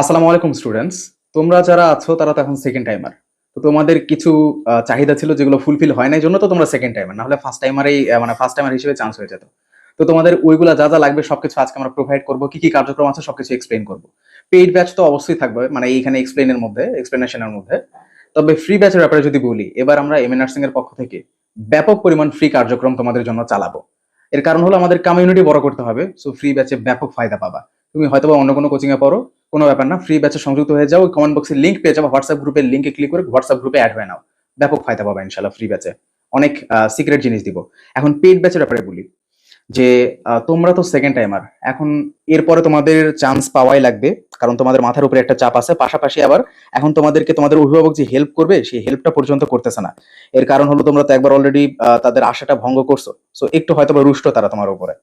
আসসালামু আলাইকুম স্টুডেন্টস। তোমরা যারা আছো, তারা তো এখন সেকেন্ড টাইমার তো তোমাদের কিছু চাহিদা ছিল যেগুলো ফুলফিল হয় না জন্য, তো তোমরা সেকেন্ড টাইমার না হলে ফার্স্ট টাইমারেই মানে ফার্স্ট টাইমার হিসেবে চান্স হয়ে যেত। তো তোমাদের ওইগুলা যা যা লাগবে, সবকিছু আজকে আমরা প্রোভাইড করব। কি কি কার্যক্রম আছে, সবকিছু এক্সপ্লেন করব। পেইড ব্যাচ তো অবশ্যই থাকবে মানে এইখানে এক্সপ্লেনের মধ্যে এক্সপ্লেনেশনের মধ্যে। তবে ফ্রি ব্যাচের ব্যাপারে যদি বলি, এবার আমরা এম নার্সিং এর পক্ষ থেকে ব্যাপক পরিমাণ ফ্রি কার্যক্রম তোমাদের জন্য চালাবো। এর কারণ হলো আমাদের কমিউনিটি বড় করতে হবে সো ফ্রি ব্যাচে ব্যাপক ফায়দা পাবা। তুমি হয়তোবা অন্য কোনো কোচিং এ পড়ো কোনো ব্যাপার না ফ্রি ব্যাচে সংযুক্ত হয়ে যাও কমেন্ট বক্সে লিঙ্ক পেয়ে যাব হোয়াটসঅ্যাপ গ্রুপের লিঙ্কে ক্লিক করে হোয়াটসঅ্যাপ গ্রুপে অ্যাড হয়ে নাও। ব্যাপক ফায়দা পাবা ইনশাল্লাহ ফ্রি ব্যাচে অনেক সিক্রেট জিনিস দিব। এখন পেইড ব্যাচের ব্যাপারে বলি, যে তোমরা তো সেকেন্ড টাইমার এখন এরপরে তোমাদের চান্স পাওয়াই লাগবে, কারণ তোমাদের মাথার উপরে একটা চাপ আছে। পাশাপাশি আবার এখন তোমাদেরকে, তোমাদের অভিভাবক যে হেল্প করবে, সেই হেল্পটা পর্যন্ত করতেছে না। এর কারণ হলো তোমরা তো একবার অলরেডি তাদের আশাটা ভঙ্গ করছ। সো একটু হয়তো বা রুষ্ট তারা তোমার উপরে।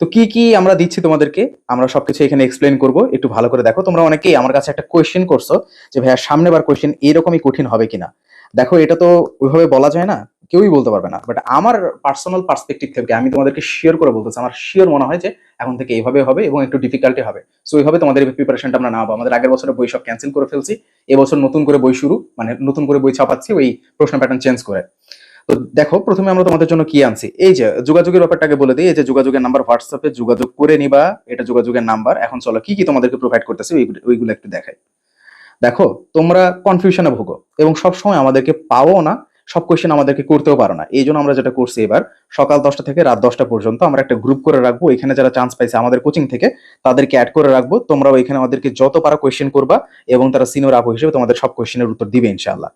তো কি কি আমরা দিচ্ছি তোমাদেরকে? আমরা সবকিছু এখানে এক্সপ্লেন করব। একটু ভালো করে দেখো। তোমরা অনেকেই আমার কাছে একটা কোয়েশ্চেন করছ যে, ভাইয়া সামনে বার কোয়েশ্চেন এরকমই কঠিন হবে কিনা? দেখো, এটা তো ওইভাবে বলা যায় না। কেউই বলতে পারবে না। বাট আমার পার্সোনাল পার্সপেক্টিভ থেকে আমি তোমাদেরকে শিওর করে বলতেছি। আমার শিওর মনে হয় যে, এখন থেকে এইভাবে হবে এবং একটু ডিফিকাল্টি হবে। সো এইভাবে তোমাদের প্রিপারেশনটা আমরা নাও আমাদের আগের বছরের বই সব ক্যান্সেল করে ফেলছি। এবছর নতুন করে বই শুরু মানে নতুন করে বই ছাপাচ্ছি ওই প্রশ্ন প্যাটার্ন চেঞ্জ করে। তো দেখো, প্রথমে আমরা তোমাদের জন্য কি আনছি? এই যে, যোগাযোগের ব্যাপারটাকে বলে দিই, এই যে যোগাযোগের নাম্বার হোয়াটসঅ্যাপে যোগাযোগ করে নিবা, এটা যোগাযোগের নাম্বার এখন চলো, কি কি তোমাদেরকে প্রোভাইড করতেছে ওইগুলো- একটু দেখাই। দেখো, তোমরা কনফিউশনে ভোগো, এবং সবসময় আমাদেরকে পাও না, সব কোয়েশ্চেন আমাদেরকে করতেও পারো না। এই জন্য আমরা যেটা করছি এবার সকাল দশটা থেকে রাত দশটা পর্যন্ত আমরা একটা গ্রুপ করে রাখব। এখানে যারা চান্স পাইছে আমাদের কোচিং থেকে, তাদেরকে অ্যাড করে রাখব। তোমরাও এখানে আমাদেরকে যত পারা কোয়েশ্চেন করবা এবং তারা সিনিয়র আপু হিসেবে তোমাদের সব কোয়েশ্চেনের উত্তর দিবে ইনশাআল্লাহ।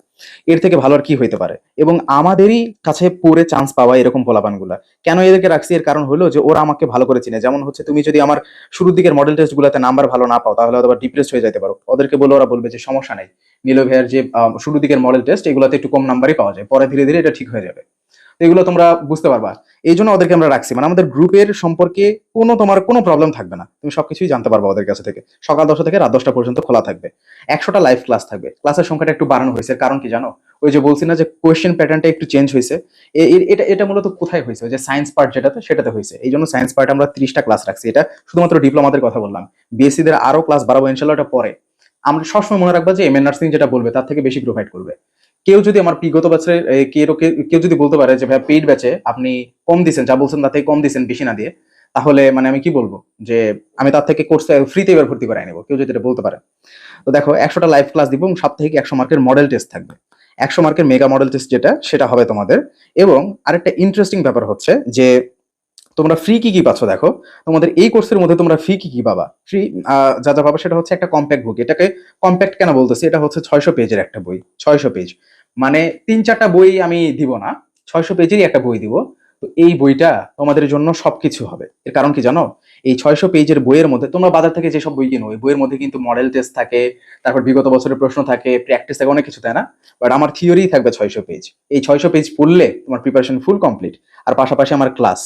এর থেকে ভালো আর কি হইতে পারে? এবং আমাদেরই কাছে পড়ে চান্স পাওয়া এরকম পোলাপানগুলা। কেন এদেরকে রাখছি? এর কারণ হলো যে ওরা আমাকে ভালো করে চিনে। যেমন হচ্ছে তুমি যদি আমার শুরুর দিকের মডেল টেস্ট গুলাতে নাম্বার ভালো না পাও, তাহলে হয়তো ডিপ্রেস হয়ে যেতে পারো। ওদেরকে বলে ওরা বলবে যে, সমস্যা নাই। নীল ভাইয়ার যে শুরুর দিকের মডেল টেস্ট এগুলোতে একটু কম নাম্বারই পাওয়া যায়। পরে ধীরে ধীরে এটা ঠিক হয়ে যাবে। এগুলো তোমরা বুঝতে পারবা। এই জন্য ওদেরকে আমরা রাখছি। মানে আমাদের গ্রুপের সম্পর্কে কোনো তোমার কোনো প্রবলেম থাকবে না। তুমি সবকিছুই জানতে পারবা ওদের কাছে থেকে। সকাল দশটা থেকে রাত দশটা পর্যন্ত খোলা থাকবে। একশোটা লাইভ ক্লাস থাকবে। ক্লাসের সংখ্যাটা একটু বাড়ানো হয়েছে। কারণ কি জানো? ওই যে বলছি না যে কোয়েশ্চেন প্যাটার্নটা একটু চেঞ্জ হয়েছে। এটা এটা মূলত কোথায় হয়েছে? যে সায়েন্স পার্ট যেটাতে, সেটাতে হয়েছে। এই জন্য সায়েন্স পার্ট আমরা ত্রিশটা ক্লাস রাখছি। এটা শুধুমাত্র ডিপ্লোমাদের কথা বললাম। বিএসসি দের আরও ক্লাস বাড়াবো ইনশাল্লাহ এটা পরে। আমরা সবসময় মনে রাখব যে এম এন নার্সিং যেটা বলবে, তার থেকে বেশি প্রোভাইড করবে। কেউ যদি আমার বিগত বছরে এ, কেউ যদি বলতে পারে যে ভাই পেইড ব্যাচে আপনি কম দিছেন যা বলছেন থেকে কম দিচ্ছেন বেশি না দিয়ে তাহলে মানে আমি কি বলব? যে আমি তার থেকে কোর্স ফ্রিতে এবার ভর্তি করাই নেব কেউ যদি এটা বলতে পারে। তো দেখো একশোটা লাইভ ক্লাস দিব এবং সাপ্তাহিক একশো মার্কের মডেল টেস্ট থাকবে। একশো মার্কের মেগা মডেল টেস্ট যেটা সেটা হবে তোমাদের। এবং আরেকটা ইন্টারেস্টিং ব্যাপার হচ্ছে যে তোমরা ফ্রি কি কি পাচ্ছ দেখো? তোমাদের এই কোর্সের মধ্যে তোমরা ফ্রি কি কি পাবা? ফ্রি যা যা পাবা সেটা হচ্ছে একটা কম্প্যাক্ট বুক এটাকে কম্প্যাক্ট কেন বলতেছি? এটা হচ্ছে ছয়শো পেজের একটা বই ছয়শো পেজ মানে তিন চারটা বই আমি দিব না, ছয়শো পেজেরই একটা বই দিব। তো এই বইটা তোমাদের জন্য সবকিছু হবে। এর কারণ কি জানো? এই ছয়শো পেজের বইয়ের মধ্যে, তোমরা বাজার থেকে যেসব বই কিনো ওই বইয়ের মধ্যে কিন্তু মডেল টেস্ট থাকে, তারপর বিগত বছরের প্রশ্ন থাকে প্র্যাকটিস থাকে, অনেক কিছু, তাই না? বাট আমার থিওরি থাকবে ছয়শো পেজ। এই ছয়শো পেজ পড়লে তোমার প্রিপারেশন ফুল কমপ্লিট আর পাশাপাশি আমার ক্লাস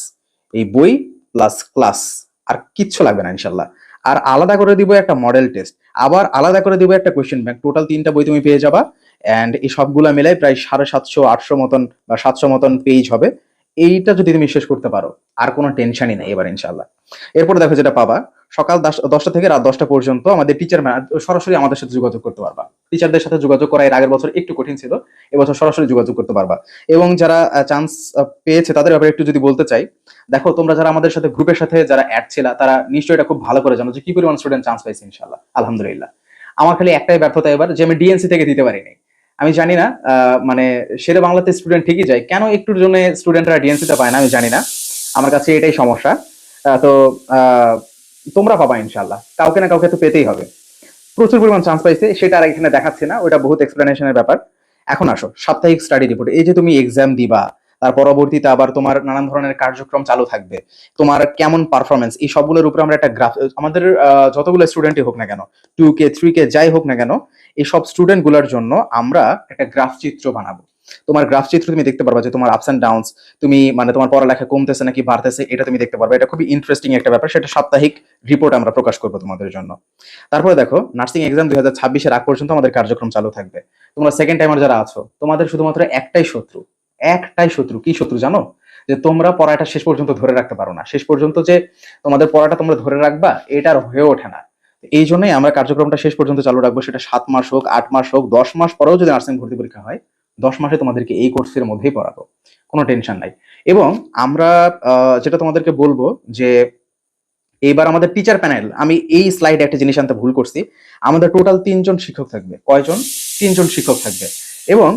এই বই প্লাস ক্লাস আর কিচ্ছু লাগবে না, ইনশাল্লাহ। আর আলাদা করে দিব একটা মডেল টেস্ট আবার আলাদা করে দেবো একটা কোয়েশ্চেন ব্যাংক টোটাল তিনটা বই তুমি পেয়ে যাবা। অ্যান্ড এই সবগুলা মিলাই প্রায় সাড়ে সাতশো, আটশো মতন বা সাতশো মতন পেজ হবে। এইটা যদি তুমি শেষ করতে পারো, আর কোনো টেনশনই নেই এবার ইনশাল্লাহ এরপর দেখো যেটা পাবা, সকাল দশ- দশটা থেকে রাত দশটা পর্যন্ত আমাদের টিচার সরাসরি আমাদের সাথে যোগাযোগ করতে পারবা। টিচারদের সাথে যোগাযোগ করা এর আগের বছর একটু কঠিন ছিল, এবছর সরাসরি যোগাযোগ করতে পারবা। এবং যারা চান্স পেয়েছে তাদের ব্যাপারে একটু যদি বলতে চাই, দেখো তোমরা যারা আমাদের সাথে গ্রুপের সাথে যারা অ্যাড ছিল, তারা নিশ্চয়ই এটা খুব ভালো করে জানো যে কি পরিমাণ স্টুডেন্ট চান্স পাইছে ইনশাল্লাহ আলহামদুলিল্লাহ। আমার খালি একটাই ব্যর্থতা এবার যে আমি ডিএনসি থেকে দিতে পারিনি। আমি জানি না মানে শেরে বাংলাতে স্টুডেন্ট ঠিকই যায়, কেন একটুর জন্য স্টুডেন্টরা ডিএনসিতে পায় না আমি জানি না। আমার কাছে এটাই সমস্যা। তো তোমরা পাবা ইনশাল্লাহ কাউকে না কাউকে তো পেতেই হবে। প্রচুর পরিমাণ চান্স পাইছে, সেটা আর এখানে দেখাচ্ছে না, ওটা বহুত এক্সপ্লেনেশনের ব্যাপার। এখন আসো, সাপ্তাহিক স্টাডি রিপোর্ট এই যে তুমি এক্সাম দিবা, তার পরবর্তীতে আবার তোমার নানান ধরনের কার্যক্রম চালু থাকবে, তোমার কেমন পারফরমেন্স এই সবগুলোর উপরে আমরা একটা গ্রাফ আমাদের যতগুলো স্টুডেন্টই হোক না কেন টু কে থ্রি কে যাই হোক না কেন, এই সব স্টুডেন্টগুলোর জন্য আমরা একটা গ্রাফ চিত্র বানাবো। তোমার গ্রাফ চিত্র তুমি দেখতে পারবা যে তোমার আপস এন্ড ডাউনস তুমি মানে তোমার পড়ালেখা কমতেছে নাকি বাড়তেছে এটা তুমি দেখতে পারবে। এটা খুবই ইন্টারেস্টিং একটা ব্যাপার, সেটা সাপ্তাহিক রিপোর্ট আমরা প্রকাশ করব তোমাদের জন্য। তারপরে দেখো নার্সিং এক্সাম দুই হাজার ছাব্বিশের আগ পর্যন্ত আমাদের কার্যক্রম চালু থাকবে। তোমরা সেকেন্ড টাইমার যারা আছো, তোমাদের শুধুমাত্র একটাই শত্রু। একটাই শত্রু, কি শত্রু জানো? যে তোমরা পড়াটা শেষ পর্যন্ত ধরে রাখতে পারো না। শেষ পর্যন্ত যে তোমাদের পড়াটা তোমরা ধরে রাখবা এটা আর হয়ে ওঠে না। এই জন্যই আমরা কার্যক্রমটা শেষ পর্যন্ত চালু রাখব, সেটা সাত মাস হোক, আট মাস হোক, দশ মাস পরেও যদি নার্সিং ভর্তি পরীক্ষা হয় দশ মাসে তোমাদেরকে এই কোর্সের মধ্যেই পড়াবো, কোনো টেনশন নাই। এবং আমরা যেটা তোমাদেরকে বলব যে এইবার আমাদের টিচার প্যানেল আমি এই স্লাইডে একটা জিনিস আনতে ভুল করছি। আমাদের টোটাল তিনজন শিক্ষক থাকবে, কয়জন? তিনজন শিক্ষক থাকবে। এবং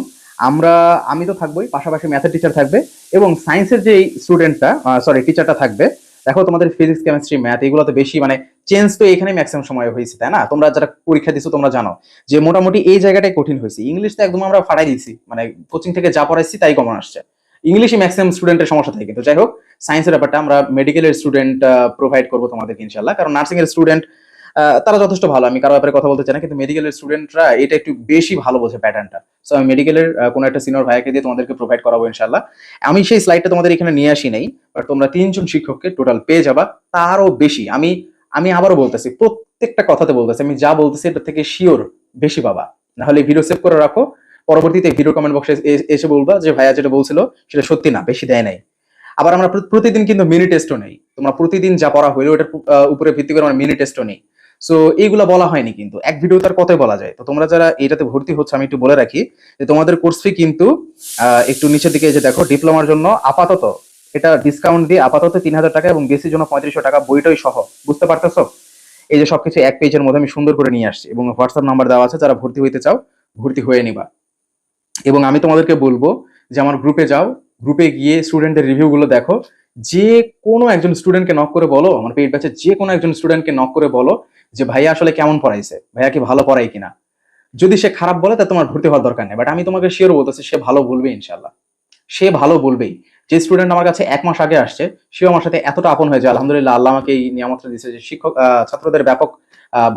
আমরা, আমি তো থাকবোই, পাশাপাশি ম্যাথের টিচার থাকবে এবং সায়েন্সের যে স্টুডেন্টটা সরি টিচারটা থাকবে দেখো তোমাদের ফিজিক্স কেমিস্ট্রি ম্যাথ এগুলো তো বেশি মানে চেঞ্জ তো এখানে ম্যাক্সিমাম সময় হয়েছে, তাই না? তোমরা যারা পরীক্ষা দিছো তোমরা জানো যে মোটামুটি এই জায়গাটাই কঠিন হয়েছে। ইংলিশ তো একদম আমরা ফাটাই দিয়েছি মানে কোচিং থেকে যা পড়াইছি তাই কমন আসছে। ইংলিশে ম্যাক্সিমাম স্টুডেন্টের সমস্যা থাকে। কিন্তু যাই হোক সায়েন্সের ব্যাপারটা আমরা মেডিকেলের স্টুডেন্ট প্রোভাইড করব তোমাদেরকে ইনশাল্লাহ কারণ নার্সিং এর স্টুডেন্ট তারা যথেষ্ট ভালো। আমি কারও ব্যাপারে কথা বলতে চাই না, কিন্তু মেডিকেলের স্টুডেন্টরা এটা একটু বেশি ভালো বোঝে প্যাটার্নটা সো আমি মেডিকেলের কোনো একটা সিনিয়র ভাইয়াকে দিয়ে তোমাদেরকে প্রোভাইড করাবো ইনশাল্লাহ আমি সেই স্লাইডটা তোমাদের এখানে নিয়ে আসি নাই বাট তোমরা তিনজন শিক্ষককে টোটাল পেয়ে যাবা, তারও বেশি। আমি আমি আবারও বলতেছি, প্রত্যেকটা কথাতে বলতেছি, আমি যা বলতেছি এটা থেকে শিওর বেশি পাবা। নাহলে ভিডিও সেভ করে রাখো। পরবর্তীতে ভিডিও কমেন্ট বক্সে এসে বলবা যে ভাইয়া যেটা বলছিল, সেটা সত্যি না, বেশি দেয় নাই। আবার আমরা প্রতিদিন কিন্তু মিনি টেস্টও নেই। তোমরা প্রতিদিন যা পড়া হইল ওটার উপরে ভিত্তি করে আমরা মিনি টেস্টও নেই। সো এইগুলা বলা হয়নি কিন্তু। এক ভিডিও তার কথাই বলা যায়। তো তোমরা যারা এটাতে ভর্তি হচ্ছে, আমি একটু বলে রাখি যে তোমাদের কোর্স ফি কিন্তু একটু নিচের দিকে যে দেখো ডিপ্লোমার জন্য আপাতত এটা ডিসকাউন্ট দিয়ে আপাতত তিন হাজার টাকা এবং বেসির জন্য পঁয়ত্রিশশো টাকা বইটাই সহ। বুঝতে পারতেছো? এই যে সবকিছু এক পেজের মধ্যে আমি সুন্দর করে নিয়ে আসছি এবং হোয়াটসঅ্যাপ নাম্বার দেওয়া আছে, যারা ভর্তি হইতে চাও, ভর্তি হয়ে নিবা। এবং আমি তোমাদেরকে বলব যে আমার গ্রুপে যাও। গ্রুপে গিয়ে স্টুডেন্টের রিভিউগুলো দেখো। যে কোনো একজন স্টুডেন্টকে নক করে বলো আমার পেট ব্যাচে যে কোনো একজন স্টুডেন্টকে নক করে বলো যে ভাইয়া আসলে কেমন পড়াইছে, ভাইয়া কি ভালো পড়াই কিনা। যদি সে খারাপ বলে, তা তোমার ভর্তি হওয়ার দরকার নেই। বাট আমি তোমাকে শিওর বলতেছি, সে ভালো বলবে ইনশাল্লাহ সে ভালো বলবেই। যে স্টুডেন্ট আমার কাছে এক মাস আগে আসছে, সেও আমার সাথে এতটা আপন হয়ে যায় আলহামদুলিল্লাহ, আল্লাহ আমাকে এই নিয়ামতটা দিচ্ছে যে শিক্ষক ছাত্রদের ব্যাপক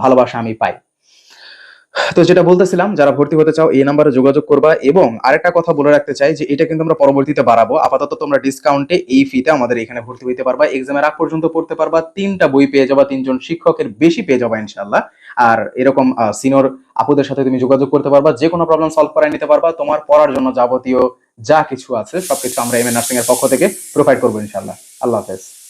ভালোবাসা আমি পাই। তো যেটা বলতেছিলাম, যারা ভর্তি হতে চাও, এই নাম্বারে যোগাযোগ করবা এবং আরেকটা কথা বলে রাখতে চাই যে এটা কিন্তু আমরা পরবর্তীতে বাড়াবো। আপাতত তোমরা ডিসকাউন্টে এই ফিতে আমাদের এখানে ভর্তি হইতে পারবা। এক্সামের আগ পর্যন্ত পড়তে পারবা। তিনটা বই পেয়ে যাবা, তিনজন শিক্ষকের বেশি পেয়ে যাবা ইনশাল্লাহ আর এরকম সিনিয়র আপুদের সাথে তুমি যোগাযোগ করতে পারবা। যে কোনো প্রবলেম সলভ করে নিতে পারবা। তোমার পড়ার জন্য যাবতীয় যা কিছু আছে, সবকিছু আমরা এম এ নার্সিং এর পক্ষ থেকে প্রোভাইড করব ইনশাল্লাহ আল্লাহ হাফেজ।